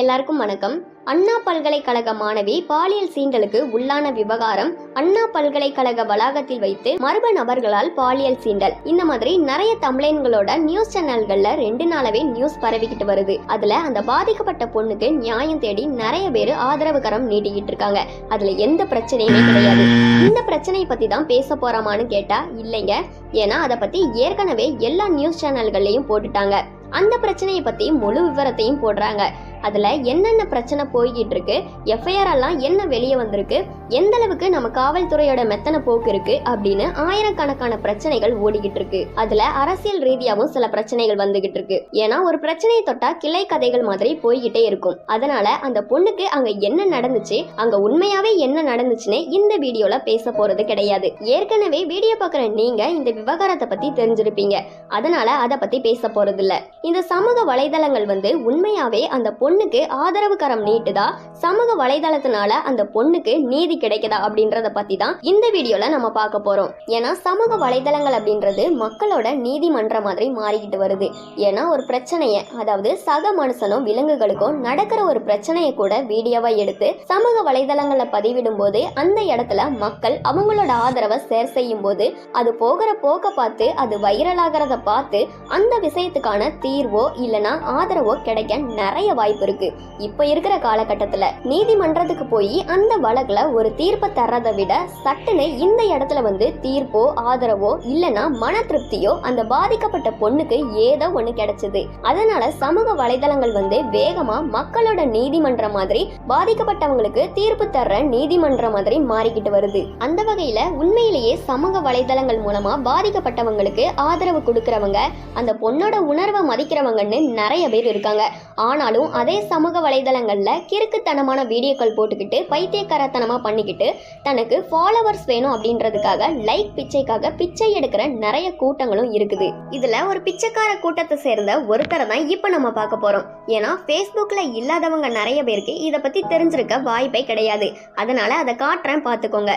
எல்லாருக்கும் வணக்கம். அண்ணா பல்கலைக்கழக மாணவி பாலியல் சீண்டலுக்கு உள்ளான விவகாரம் அண்ணா பல்கலைக்கழக வளாகத்தில் வைத்து மர்ம நபர்களால் பாலியல் சீண்டல். இந்த மாதிரி நிறைய தமிழன்களோட நியூஸ் சேனல்கள்ல ரெண்டு நாளாவே நியூஸ் பரவிக்கிட்டு வருது. அதுல அந்த பாதிக்கப்பட்ட பொண்ணுக்கு நியாயம் தேடி நிறைய பேர் ஆதரவு கரம் நீட்டிக்கிட்டு இருக்காங்க. அதுல எந்த பிரச்சனையுமே கிடையாது. இந்த பிரச்சனையை பத்தி தான் பேச போறாமான்னு கேட்டா இல்லைங்க. ஏன்னா அதை பத்தி ஏற்கனவே எல்லா நியூஸ் சேனல்கள்லயும் போட்டுட்டாங்க. அந்த பிரச்சனையை பத்தி முழு விவரத்தையும் போடுறாங்க. அதில் என்னென்ன பிரச்சனை போய்கிட்டு இருக்கு எஃப்ஐஆர் எல்லாம் என்ன வெளியே வந்திருக்கு எந்த அளவுக்கு நம்ம காவல்துறையோட மெத்தனை போக்கு இருக்கு அப்படின்னு ஆயிரக்கணக்கான பிரச்சனைகள் ஓடிக்கிட்டு இருக்கு. அதுல அரசியல் ரீதியாவும் சில பிரச்சனைகள் வந்துகிட்டு இருக்கு. ஏன்னா ஒரு பிரச்சனையை தொட்டா கிளை கதைகள் மாதிரி போய்கிட்டே இருக்கும். அதனால அந்த பொண்ணுக்கு அங்க என்ன நடந்துச்சு அங்க உண்மையாவே என்ன நடந்துச்சுன்னு இந்த வீடியோல பேச போறது கிடையாது. ஏற்கனவே வீடியோ பாக்குற நீங்க இந்த விவகாரத்தை பத்தி தெரிஞ்சிருப்பீங்க. அதனால அதை பத்தி பேச போறது இல்ல இந்த சமூக வலைதளங்கள் வந்து உண்மையாவே அந்த பொண்ணு பொண்ணுக்கு ஆதரவு கரம் நீட்டுதா? சமூக வலைதளத்தினால அந்த பொண்ணுக்கு நீதி கிடைக்குதா அப்படின்றத பத்தி தான் இந்த வீடியோல நம்ம பார்க்க போறோம். ஏன்னா சமூக வலைதளங்கள் அப்படின்றது மக்களோட நீதிமன்றம் மாதிரி மாறிக்கிட்டு வருது. ஏன்னா ஒரு பிரச்சனைய அதாவது சக மனுஷனும் விலங்குகளுக்கும் நடக்கிற ஒரு பிரச்சனையை கூட வீடியோவா எடுத்து சமூக வலைதளங்கள்ல பதிவிடும் போது அந்த இடத்துல மக்கள் அவங்களோட ஆதரவை ஷேர் செய்யும் போது அது போகிற போக்க பார்த்து அது வைரலாகிறத பார்த்து அந்த விஷயத்துக்கான தீர்வோ இல்லனா ஆதரவோ கிடைக்க நிறைய வாய்ப்பு இருக்கு. இப்ப இருக்கிற காலகட்டத்துல நீதிமன்றத்துக்கு போய் அந்த வழக்குல ஒரு தீர்ப்பை தர்றதை விட சட்டுன்னு இந்த இடத்துல வந்து தீர்ப்போ ஆதரவோ இல்லைன்னா மன திருப்தியோ அந்த பாதிக்கப்பட்ட பொண்ணுக்கு ஏதோ ஒண்ணு கிடைச்சது. அதனால சமூக வலைதளங்கள் வந்து வேகமா மக்களோட நீதிமன்றம் மாதிரி பாதிக்கப்பட்டவங்களுக்கு தீர்ப்பு தர்ற நீதிமன்றம் மாதிரி மாறிக்கிட்டு வருது. அந்த வகையில உண்மையிலேயே சமூக வலைதளங்கள் மூலமா பாதிக்கப்பட்டவங்களுக்கு ஆதரவு கொடுக்கறவங்க அந்த பொண்ணோட உணர்வை மதிக்கிறவங்கன்னு நிறைய பேர் இருக்காங்க. ஆனாலும் அதே சமூக வலைதளங்களில் கிறுக்குத்தனமான வீடியோக்கள் போட்டுக்கிட்டு பைத்தியக்காரத்தனமாக பண்ணிக்கிட்டு தனக்கு ஃபாலோவர்ஸ் வேணும் அப்படின்றதுக்காக லைக் பிச்சைக்காக பிச்சை எடுக்கிற நிறைய கூட்டங்களும் இருக்குது. இதில் ஒரு பிச்சைக்கார கூட்டத்தை சேர்ந்த ஒருத்தரை தான் இப்போ நம்ம பார்க்க போகிறோம் ஏன்னா ஃபேஸ்புக்கில் இல்லாதவங்க நிறைய பேருக்கு இதை பற்றி தெரிஞ்சிருக்க வாய்ப்பே கிடையாது. அதனால் அதை காட்டுறேன் பார்த்துக்கோங்க.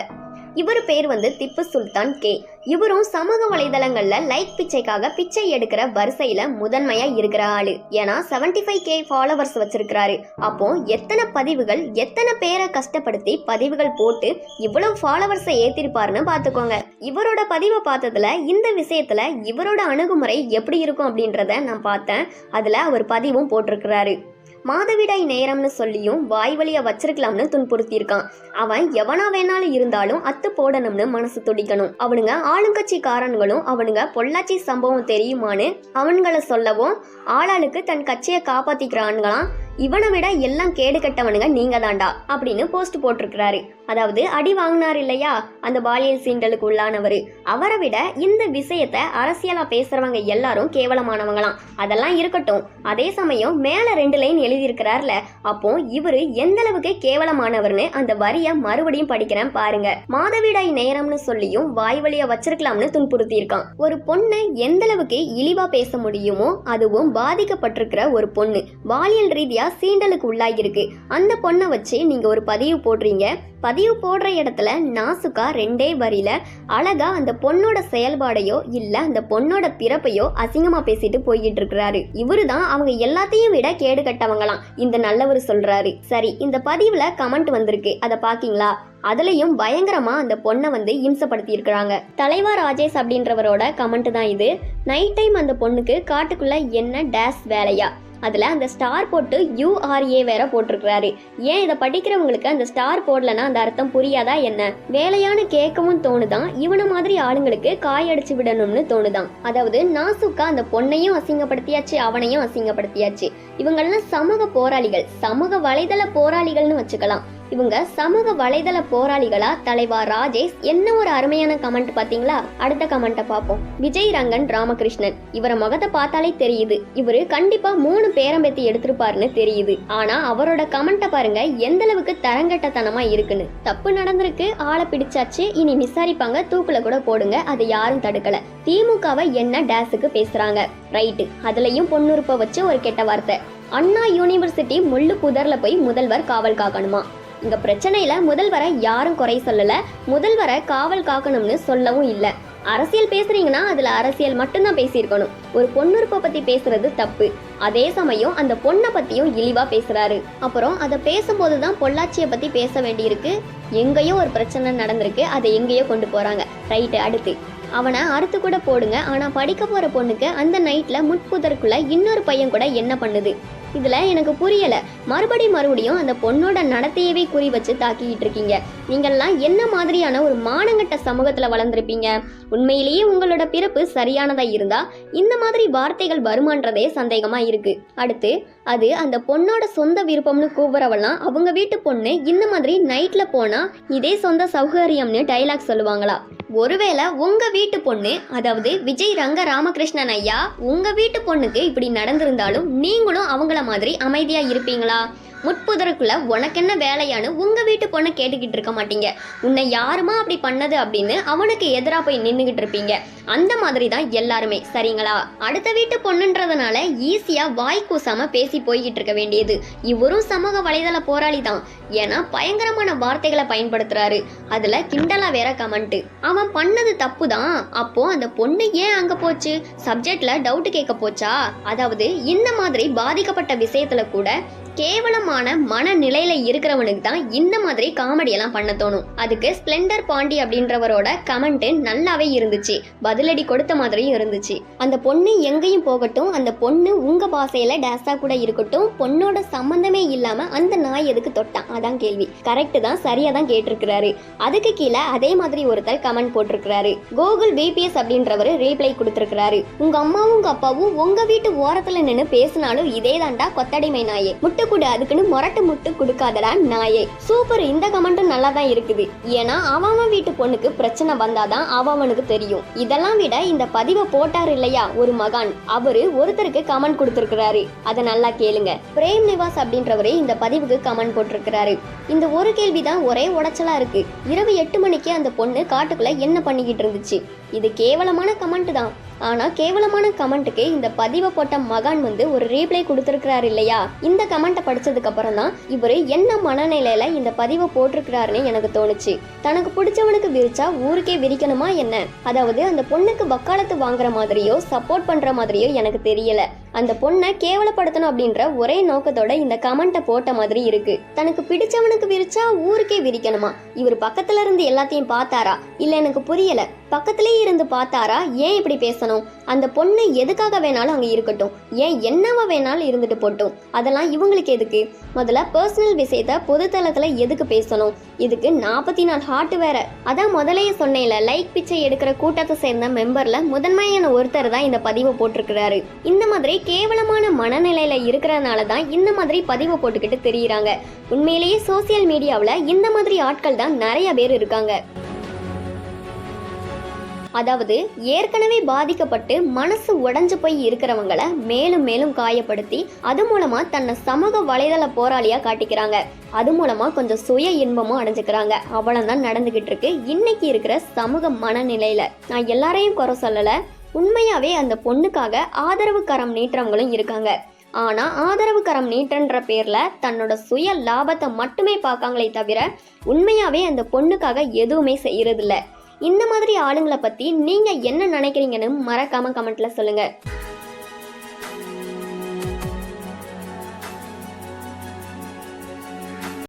இவர் பேர் வந்து திப்பு சுல்தான் கே. இவரும் சமூக வலைதளங்களில் லைக் பிச்சைக்காக பிச்சை எடுக்கிற வரிசையில் முதன்மையாக இருக்கிற ஆளு. ஏன்னா 75k ஃபைவ் கே ஃபாலோவர்ஸ் வச்சிருக்கிறாரு. அப்போ எத்தனை பதிவுகள் எத்தனை பேரை கஷ்டப்படுத்தி பதிவுகள் போட்டு இவ்வளவு ஃபாலோவர்ஸை ஏற்றிருப்பாருன்னு பார்த்துக்கோங்க இவரோட பதிவை பார்த்ததுல இந்த விஷயத்துல இவரோட அணுகுமுறை எப்படி இருக்கும் அப்படின்றத நான் பார்த்தேன். அதில் அவர் பதிவும் போட்டிருக்கிறாரு. மாதவிடாய் நேரம்னு சொல்லியும் வாய் வழியை வச்சிருக்கலாம்னு துன்புறுத்தியிருக்கான். அவன் எவனா வேணாலும் இருந்தாலும் அத்து போடணும்னு மனசு துடிக்கணும். அவனுங்க ஆளுங்கட்சிக்காரன்களும் அவனுங்க பொள்ளாச்சி சம்பவம் தெரியுமான்னு அவன்களை சொல்லவும் ஆளாளுக்கு தன் கட்சியை காப்பாத்திக்கிறான்களாம் இவனை விட எல்லாம் கேடு கட்டவனுங்க நீங்க தாண்டா அப்படின்னு போஸ்ட் போட்டிருக்கிறாரு. அதாவது அடி வாங்கினார் இல்லையா? அந்த பாலியல் சீண்டலுக்கு உள்ளானவர். அவரை விட இந்த விஷயத்த அரசியலா பேசுறவங்க எல்லாரும் கேவலமானவங்களாம். அதெல்லாம் இருக்கட்டும். அதே சமயம் மேல ரெண்டு லைன் எழுதியிருக்கிறார்ல அப்போ இவரு எந்த அளவுக்கு கேவலமானவர்னு அந்த வரிய மறுபடியும் படிக்கிறேன் பாருங்க. மாதவிடாய் நேரம்னு சொல்லியும் வாய் வழியா வச்சிருக்கலாம்னு துன்புறுத்தி இருக்கான் ஒரு பொண்ணு எந்த அளவுக்கு இழிவா பேச முடியுமோ அதுவும் பாதிக்கப்பட்டிருக்கிற ஒரு பொண்ணு. பாலியல் ரீதியா சீண்டலுக்கு உள்ளாகியிருக்கு அந்த பொண்ணை வச்சு நீங்கள் ஒரு பதிவு போடுறீங்க. பதிவு போடுற இடத்துல நாசுக்கா ரெண்டே வரியில அழகா அந்த பொண்ணோட செயல்பாடையோ இல்லை அந்த பொண்ணோட பிறப்பையோ அசிங்கமாக பேசிட்டு போய்கிட்டு இருக்கிறாரு. இவரு தான் அவங்க எல்லாத்தையும் விட கேடு கட்டவங்களாம். இந்த நல்லவர் சொல்கிறாரு சரி இந்த பதிவில் கமெண்ட் வந்திருக்கு. அதை பார்க்கிங்களா அதுலயும் பயங்கரமா அந்த பொண்ணை வந்து இம்சப்படுத்தி இருக்கிறாங்க. தலைவா ராஜேஷ் அப்படின்றவரோட கமெண்ட் தான் இது. நைட் டைம் அந்த பொண்ணுக்கு காட்டுக்குள்ள என்ன டேஸ் வேலையா? அதில் அந்த ஸ்டார் போட்டு யூஆர்ஏ வேற போட்டிருக்கிறாரு. ஏன் இதை படிக்கிறவங்களுக்கு அந்த ஸ்டார் போடலன்னா அந்த அர்த்தம் புரியாதா என்ன? வேலையான கேட்கவும் தோணுதான் இவனை மாதிரி ஆளுங்களுக்கு காயடிச்சு விடணும்னு தோணுதான். அதாவது நாசுக்கா அந்த பொண்ணையும் அசிங்கப்படுத்தியாச்சு அவனையும் அசிங்கப்படுத்தியாச்சு. இவங்கெல்லாம் சமூக போராளிகள் சமூக வலைதள போராளிகள்னு வச்சுக்கலாம். இவங்க சமூக வலைதள போராளிகளா? தலைவா ராஜேஷ் என்ன ஒரு அருமையான கமெண்ட் பாத்தீங்களா அடுத்த கமெண்ட்டை பார்ப்போம். விஜய் ரங்கன் ராமகிருஷ்ணன். இவரை முகத்தை பார்த்தாலே தெரியுது. இவரு கண்டிப்பா மூணு பேரம்பேத்தி எடுத்திருப்பாருன்னு தெரியுது. ஆனா அவரோட கமெண்ட்டை பாருங்க எந்த அளவுக்கு தரங்கட்டத்தனமா இருக்குன்னு. தப்பு நடந்திருக்கு ஆளை பிடிச்சாச்சு இனி விசாரிப்பாங்க தூக்குல கூட போடுங்க அதை யாரும் தடுக்கல. திமுகவை என்ன டேஸுக்கு பேசுறாங்க? ரைட்டு. அதுலயும் பொண்ணுறுப்ப வச்சு ஒரு கெட்ட வார்த்தை. அண்ணா யூனிவர்சிட்டி முள்ளு புதர்ல போய் முதல்வர் காவல் காக்கணுமா? இந்த பிரச்சனையில முதல்வரை யாரும் குறை சொல்லல. முதல்வரை காவல் காக்கணும்னு சொல்லவும் இல்லை. அரசியல் பேசுறீங்கன்னா அதுல அரசியல் மட்டும்தான் பேசியிருக்கணும். ஒரு பொண்ணுறுப்பை பத்தி பேசுறது தப்பு. அதே சமயம் அந்த பொண்ணை பத்தியும் இழிவா பேசுறாரு. அப்புறம் அதை பேசும்போது தான் பொள்ளாச்சியை பத்தி பேச வேண்டியிருக்கு. எங்கேயோ ஒரு பிரச்சனை நடந்திருக்கு. அதை எங்கேயோ கொண்டு போறாங்க. ரைட்டு அடுத்து. அவனை அறுத்து கூட போடுங்க. ஆனா படிக்க போற பொண்ணுக்கு அந்த நைட்ல முட்புதற்குள்ள இன்னொரு பையன் கூட என்ன பண்ணுது? இதில் எனக்கு புரியலை. மறுபடி மறுபடியும் அந்த பொண்ணோட நடத்தையவே குறி வச்சு தாக்கிக்கிட்டு இருக்கீங்க. நீங்கள்லாம் என்ன மாதிரியான ஒரு மானங்கட்ட சமூகத்தில் வளர்ந்துருப்பீங்க? உண்மையிலேயே உங்களோட பிறப்பு சரியானதா இருந்தா இந்த மாதிரி வார்த்தைகள் வருமான்றதே சந்தேகமா இருக்கு. அடுத்து அது அந்த பொண்ணோட சொந்த விருப்பம்னு கூவுறவெல்லாம் அவங்க வீட்டு பொண்ணு இந்த மாதிரி நைட்ல போனா இதே சொந்த சௌகரியம்னு டைலாக் சொல்லுவாங்களா? ஒருவேளை உங்க வீட்டு பொண்ணு அதாவது விஜய் ரங்க ராமகிருஷ்ணன் ஐயா உங்க வீட்டு பொண்ணுக்கு இப்படி நடந்திருந்தாலும் நீங்களும் அவங்கள மாதிரி அமைதியா இருப்பீங்களா? முட்புதருக்குள்ள உனக்கு என்ன வேலையான்னு உங்க வீட்டு பொண்ணை கேட்டுக்கிட்டு இருக்க மாட்டீங்க. உன்னை யாருமா அப்படி பண்ணது அப்படின்னு அவனுக்கு எதிராக போய் நின்றுக்கிட்டு இருப்பீங்க. அந்த மாதிரி தான் எல்லாருமே. சரிங்களா? அடுத்த வீட்டு பொண்ணுன்றதுனால ஈஸியாக வாய் கூசாமல் பேசி போய்கிட்டு இருக்க வேண்டியது. இவரும் சமூக வலைதள போராளி தான். ஏன்னா பயங்கரமான வார்த்தைகளை பயன்படுத்துறாரு. அதில் கிண்டலா வேற கமெண்ட்டு அவன் பண்ணது தப்பு தான் அப்போ அந்த பொண்ணு ஏன் அங்கே போச்சு? சப்ஜெக்டில் டவுட் கேட்க போச்சா? அதாவது இந்த மாதிரி பாதிக்கப்பட்ட விஷயத்தில் கூட கேவலமான மனநிலையில இருக்கிறவனுக்கு தான் இந்த மாதிரி காமெடி எல்லாம் பண்ண தோணும். அதுக்கு ஸ்ப்ளெண்டர் பாண்டி அப்படின்றவரோட கமெண்ட் நல்லாவே இருந்துச்சு. பதிலடி கொடுத்த மாதிரியும் இருந்துச்சு. அந்த பொண்ணு எங்கேயும் போகட்டும் அந்த பொண்ணு உங்க பாசையில டேஸா கூட இருக்கட்டும் பொண்ணோட சம்பந்தமே இல்லாம அந்த நாய் எதுக்கு தொட்டான்? அதான் கேள்வி. கரெக்ட் தான் சரியா தான் கேட்டிருக்கிறாரு. அதுக்கு கீழே அதே மாதிரி ஒருத்தர் கமெண்ட் போட்டிருக்கிறாரு. கோகுல் பிபிஎஸ் அப்படின்றவரு ரீப்ளை கொடுத்திருக்கிறாரு. உங்க அம்மாவும் உங்க அப்பாவும் உங்க வீட்டு ஓரத்துல நின்று பேசினாலும் இதே தாண்டா கொத்தடிமை நாயே. முட்டை கொடு அதுக்குன்னு முரட்டு முட்டு கொடுக்காதடா நாயே. சூப்பர் இந்த கமெண்ட்டும் நல்லா தான் இருக்குது. ஏன்னா அவன் அவன் வீட்டு பொண்ணுக்கு பிரச்சனை வந்தாதான் அவனுக்கு தெரியும். இதெல்லாம் விட இந்த பதிவை போட்டார் இல்லையா ஒரு மகான். அவரு ஒருத்தருக்கு கமெண்ட் கொடுத்திருக்கிறாரு. அதை நல்லா கேளுங்க. பிரேம் நிவாஸ் அப்படின்றவரு இந்த பதிவுக்கு கமெண்ட் போட்டிருக்கிறாரு. இந்த ஒரு கேள்விதான் ஒரே உடைச்சலா இருக்கு. இரவு எட்டு மணிக்கு அந்த பொண்ணு காட்டுக்குள்ள என்ன பண்ணிக்கிட்டு இருந்துச்சு? இது கேவலமான கமெண்ட் தான். ஆனால் கேவலமான கமெண்ட்டுக்கு இந்த பதிவை போட்ட மகான் வந்து ஒரு ரீப்ளை கொடுத்துருக்கிறாரு இல்லையா? இந்த கமெண்ட்டை படித்ததுக்கு அப்புறம் தான் இவர் என்ன மனநிலையில இந்த பதிவை போட்டிருக்கிறாருன்னு எனக்கு தோணுச்சு. தனக்கு பிடிச்சவனுக்கு விரிச்சா ஊருக்கே விரிக்கணுமா என்ன? அதாவது அந்த பொண்ணுக்கு வக்காலத்து வாங்குற மாதிரியோ சப்போர்ட் பண்ற மாதிரியோ எனக்கு தெரியல. அந்த பொண்ணை கேவலப்படுத்தணும் அப்படின்ற ஒரே நோக்கத்தோட இந்த கமெண்ட்டை போட்ட மாதிரி இருக்கு. தனக்கு பிடிச்சவனுக்கு விரிச்சா ஊருக்கே விரிக்கணுமா? இவர் பக்கத்துல இருந்து எல்லாத்தையும் பார்த்தாரா? இல்ல எனக்கு புரியல. பக்கத்திலே இருந்து பார்த்தாரா? ஏன் இப்படி பேசணும்? அந்த பொண்ணு எதுக்காக வேணாலும் அங்கே இருக்கட்டும். ஏன் என்னவா வேணாலும் இருந்துட்டு போட்டும். அதெல்லாம் இவங்களுக்கு எதுக்கு? முதல்ல பர்சனல் விஷயத்த பொதுத்தளத்தில் எதுக்கு பேசணும்? இதுக்கு நாற்பத்தி நாலு ஹார்ட் வேற. அதான் முதலையே சொன்னேன்ல லைக் பிச்சை எடுக்கிற கூட்டத்தை சேர்ந்த மெம்பர்ல முதன்மையான ஒருத்தர் தான் இந்த பதிவை போட்டிருக்கிறாரு. இந்த மாதிரி கேவலமான மனநிலையில இருக்கிறதுனால தான் இந்த மாதிரி பதிவை போட்டுக்கிட்டு தெரியுறாங்க. உண்மையிலேயே சோசியல் மீடியாவில் இந்த மாதிரி ஆட்கள் தான் நிறைய பேர் இருக்காங்க. அதாவது ஏற்கனவே பாதிக்கப்பட்டு மனசு உடஞ்சு போய் இருக்கிறவங்கள மேலும் மேலும் காயப்படுத்தி அது மூலமா தன்னை சமூக வலைதள போராளியா காட்டிக்கிறாங்க. அது மூலமா கொஞ்சம் சுய இன்பமும் அடைஞ்சுக்கிறாங்க. அவ்வளவுதான் நடந்துகிட்டு இருக்கு. இன்னைக்கு இருக்கிற சமூக மனநிலையில நான் எல்லாரையும் குறை சொல்லல. உண்மையாவே அந்த பொண்ணுக்காக ஆதரவு கரம் நீட்டுறவங்களும் இருக்காங்க. ஆனா ஆதரவு கரம் நீட்டன்ற பேர்ல தன்னோட சுய லாபத்தை மட்டுமே பார்க்காங்களே தவிர உண்மையாவே அந்த பொண்ணுக்காக எதுவுமே செய்யறதில்ல. இந்த மாதிரி ஆளுங்களை பற்றி நீங்கள் என்ன நினைக்கிறீங்கன்னு மறக்காம கமெண்ட்டில் சொல்லுங்கள்